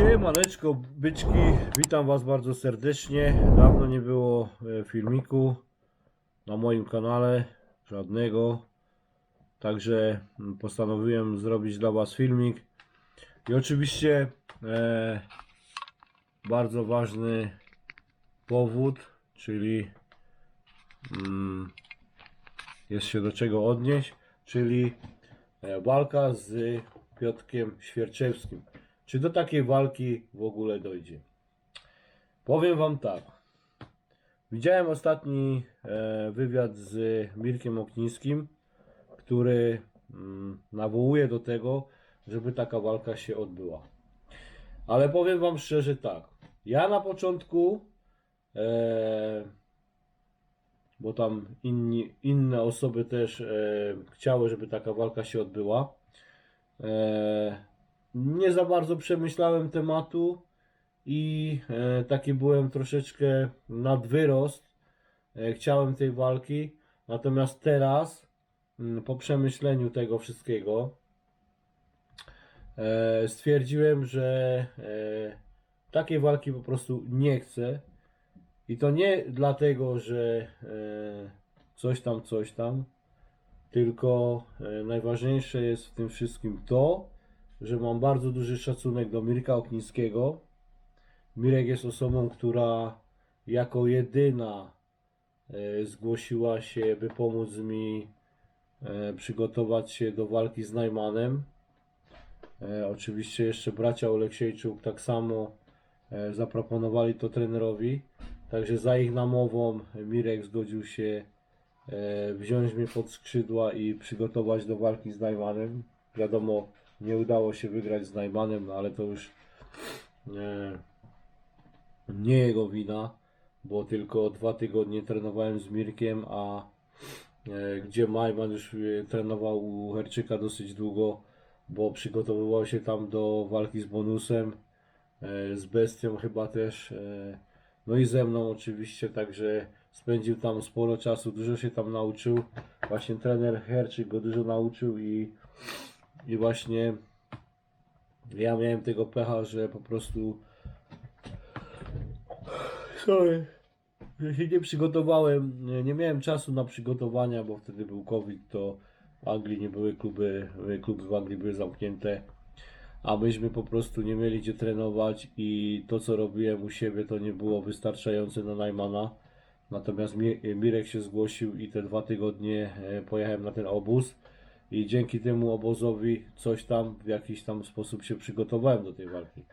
Siemaneczko, byczki, witam was bardzo serdecznie. Dawno nie było e, filmiku na moim kanale, żadnego. Także mm, postanowiłem zrobić dla was filmik. I oczywiście e, bardzo ważny powód, czyli mm, jest się do czego odnieść, czyli e, walka z Piotrkiem Świerczewskim. Czy do takiej walki w ogóle dojdzie? Powiem Wam tak. Widziałem ostatni e, wywiad z Mirkiem Oknińskim, który mm, nawołuje do tego, żeby taka walka się odbyła. Ale powiem Wam szczerze tak. Ja na początku, e, bo tam inni, inne osoby też e, chciały, żeby taka walka się odbyła. Nie za bardzo przemyślałem tematu i e, taki byłem troszeczkę nad wyrost. E, chciałem tej walki, natomiast teraz, mm, po przemyśleniu tego wszystkiego, e, stwierdziłem, że takiej walki po prostu nie chcę. I to nie dlatego, że coś tam, coś tam, tylko najważniejsze jest w tym wszystkim to, że mam bardzo duży szacunek do Mirka Oknińskiego. Mirek jest osobą, która jako jedyna e, zgłosiła się, by pomóc mi e, przygotować się do walki z Najmanem. E, Oczywiście jeszcze bracia Oleksiejczuk tak samo zaproponowali to trenerowi. Także za ich namową Mirek zgodził się wziąć mnie pod skrzydła i przygotować do walki z Najmanem. Wiadomo, nie udało się wygrać z Najmanem, no ale to już e, nie jego wina, bo tylko dwa tygodnie trenowałem z Mirkiem, a e, gdzie Najman już e, trenował u Herczyka dosyć długo, bo przygotowywał się tam do walki z bonusem, e, z Bestią chyba też, no i ze mną oczywiście, także spędził tam sporo czasu, dużo się tam nauczył. Właśnie trener Herczyk go dużo nauczył i i właśnie ja miałem tego pecha, że po prostu sorry, że się nie przygotowałem, nie, miałem czasu na przygotowania, bo wtedy był COVID, to w Anglii nie były kluby, kluby w Anglii były zamknięte, a myśmy po prostu nie mieli gdzie trenować i to co robiłem u siebie to nie było wystarczające na Najmana. Natomiast Mi- Mirek się zgłosił i te dwa tygodnie e, pojechałem na ten obóz i dzięki temu obozowi coś tam w jakiś tam sposób się przygotowałem do tej walki.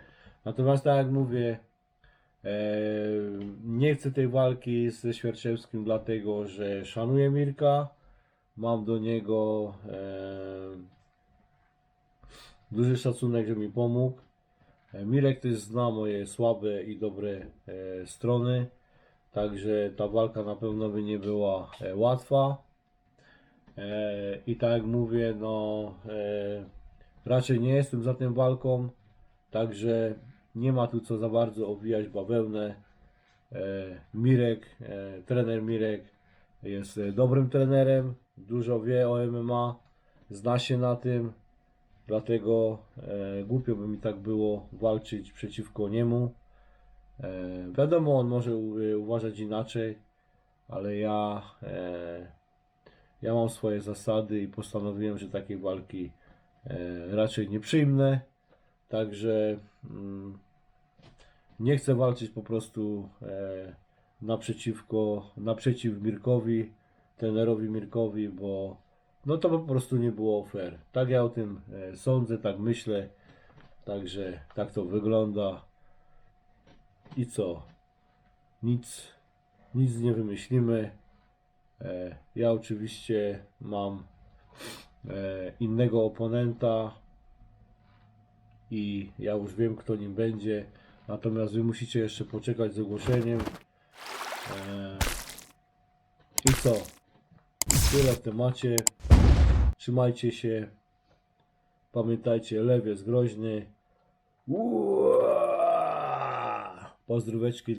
Natomiast tak jak mówię, e, nie chcę tej walki ze Świerczewskim dlatego, że szanuję Mirka, mam do niego e, duży szacunek, że mi pomógł. E, Mirek też zna moje słabe i dobre strony, także ta walka na pewno by nie była łatwa. E, I tak jak mówię, no e, raczej nie jestem za tą walką, także nie ma tu co za bardzo owijać bawełnę. E, Mirek, trener Mirek jest dobrym trenerem, dużo wie o MMA, zna się na tym, dlatego głupio by mi tak było walczyć przeciwko niemu. Wiadomo, on może uważać inaczej, ale ja ja mam swoje zasady i postanowiłem, że takiej walki e, raczej nie przyjmę. Także mm, nie chcę walczyć po prostu e, naprzeciwko, naprzeciw Mirkowi, trenerowi Mirkowi, bo no to po prostu nie było fair. Tak ja o tym e, sądzę, tak myślę. Także tak to wygląda. I co? Nic, nic nie wymyślimy. E, Ja oczywiście mam e, innego oponenta i ja już wiem, kto nim będzie. Natomiast wy musicie jeszcze poczekać z ogłoszeniem. E, I co? Tyle w temacie. Trzymajcie się. Pamiętajcie, lew jest groźny. Pozdróweczki